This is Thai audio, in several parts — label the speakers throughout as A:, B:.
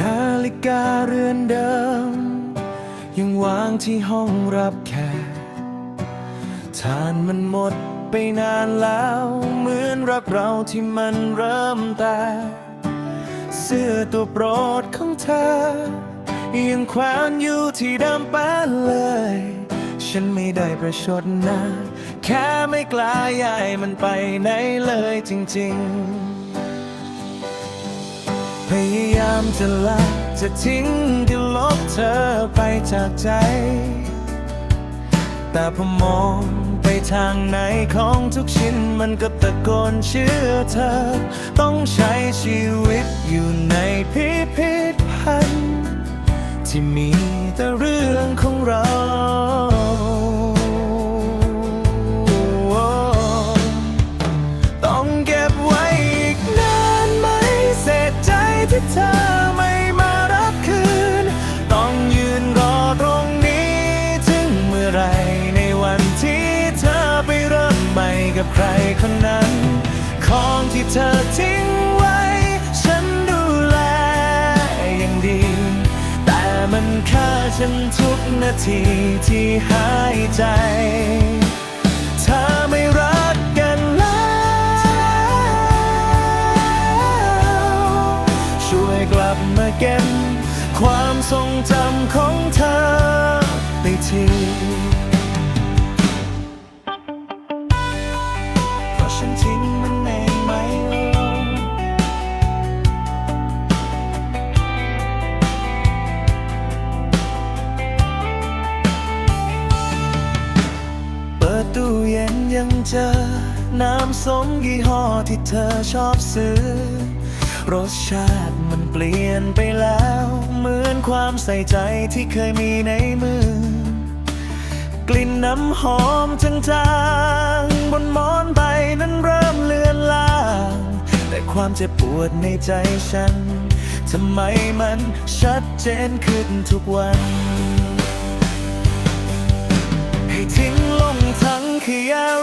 A: นาฬิกาเรือนเดิม ยังวางที่ห้องรับแขกทานมันหมดไปนานแล้ว เหมือนรักเราที่มันเริ่มแตก เสื้อตัวโปรดของเธอ ยังแขวนอยู่ที่ดิมป้นเลย ฉันไม่ได้ประชดนะ แค่ไม่กล้าย้ายมันไปไหนเลยจริงๆ พยายามจะละจะทิ้งจะลบเธอไปจากใจ แต่พอมองไปทางไหนของทุกชิ้นมันก็ตะโกนชื่อเธอ ต้องใช้ชีวิตอยู่ในพิพิธภัณฑ์ที่มีแต่เรื่องของเรา กับใครคนนั้น ของที่เธอทิ้งไว้ ฉันดูแลอย่างดี แต่มันฆ่าฉันทุกนาทีที่หายใจเธอไม่รักกันแล้ว ช่วยกลับมาเก็บความทรงจำของเธอไปที ยังเจอ น้ำส้มยี่ห้อที่เธอชอบซื้อ รสชาติมันเปลี่ยนไปแล้ว เหมือนความใส่ใจที่เคยมีในมือ กลิ่นน้ำหอมจางๆ บนหมอนใบนั้นเริ่มเลือนลาง แต่ความเจ็บปวดในใจฉันทำไมมันชัดเจนขึ้นทุกวันให้ทิ้งลงทั้งขยะ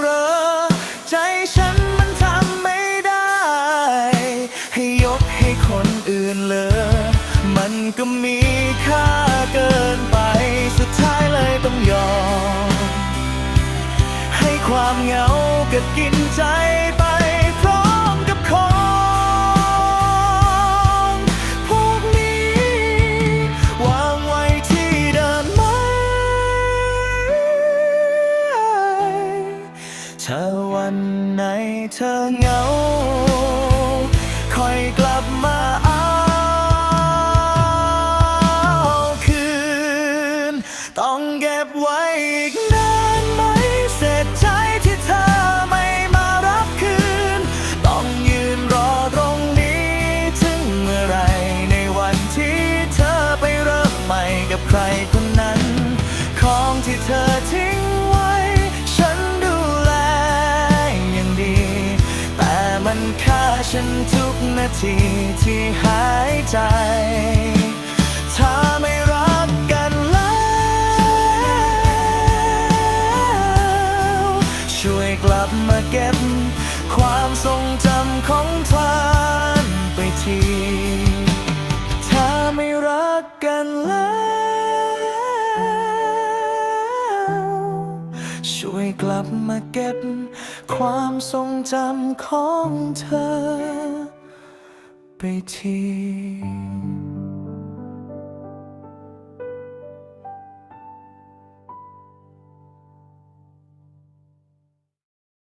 A: ก็มีค่าเกินไปสุดท้ายเลยต้องยอม ให้ความเหงากัดกินใจไปพร้อมกับของพวกนี้ วางไว้ที่เดิมไหมเธอวันไหนเธอเหงา ไว้อีกนานไหมเสียใจที่เธอไม่มารับคืน ต้องยืนรอตรงนี้ ถึงเมื่อไรในวันที่เธอไปเริ่มใหม่กับใครคนนั้น ของที่เธอทิ้งไว้ ฉันดูแลอย่างดี แต่มันฆ่าฉันทุกนาทีที่หายใจ มาเก็บ ความทรงจำของเธอไปทีถ้าไม่รักกันแล้วช่วยกลับมาเก็บ ความทรงจำของเธอ ไปที